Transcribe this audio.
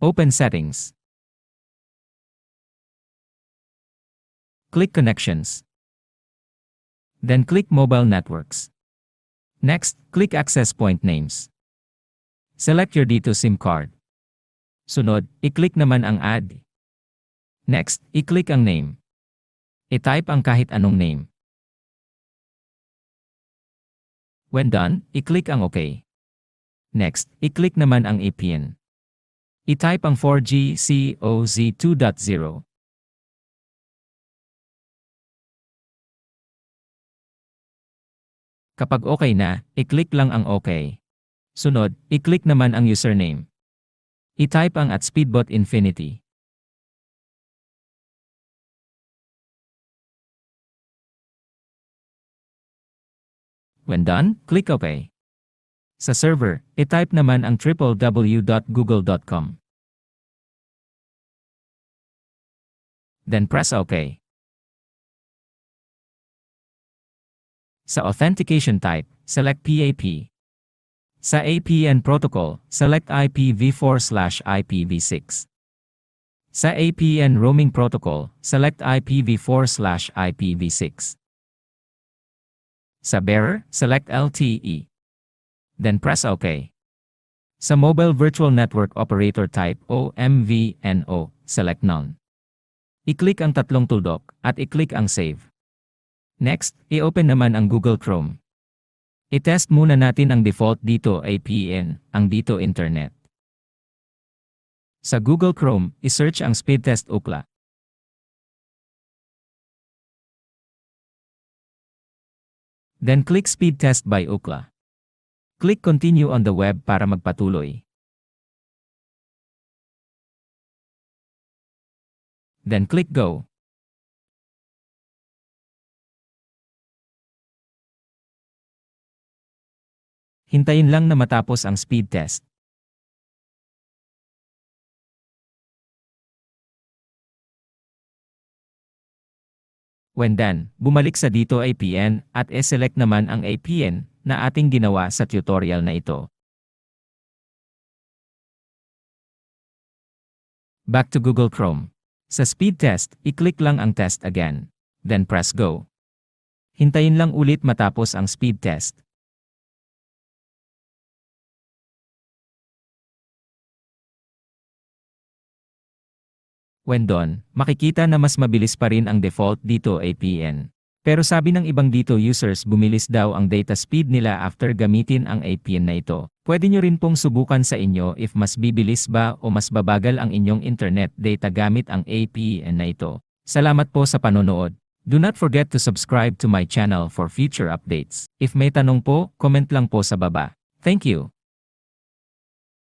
Open Settings. Click Connections. Then click Mobile Networks. Next, click Access Point Names. Select your dito SIM card. Sunod, i-click naman ang Add. Next, i-click ang name. I-type ang kahit anong name. When done, i-click ang OK. Next, i-click naman ang APN. I-type ang 4G COZ 2.0. Kapag okay na, i-click lang ang OK. Sunod, i-click naman ang username. I-type ang at Speedbot Infinity. When done, click OK. Sa server, i-type naman ang www.google.com. Then press OK. Sa authentication type, select PAP. Sa APN protocol, select IPv4 slash IPv6. Sa APN roaming protocol, select IPv4 slash IPv6. Sa bearer, select LTE. Then press OK. Sa mobile virtual network operator type o MVNO, select none. I-click ang tatlong tuldok at i-click ang save. Next, i-open naman ang Google Chrome. I-test muna natin ang default dito APN, ang dito internet. Sa Google Chrome, i-search ang speed test Ukla. Then click speed test by Ukla. Click continue on the web para magpatuloy. Then click go. Hintayin lang na matapos ang speed test. When done, bumalik sa dito APN at e-select naman ang APN na ating ginawa sa tutorial na ito. Back to Google Chrome. Sa speed test, i-click lang ang test again. Then press go. Hintayin lang ulit matapos ang speed test. When done, makikita na mas mabilis pa rin ang default dito APN. Pero sabi ng ibang dito users bumilis daw ang data speed nila after gamitin ang APN na ito. Pwede nyo rin pong subukan sa inyo if mas bibilis ba o mas babagal ang inyong internet data gamit ang APN na ito. Salamat po sa panonood. Do not forget to subscribe to my channel for future updates. If may tanong po, comment lang po sa baba. Thank you.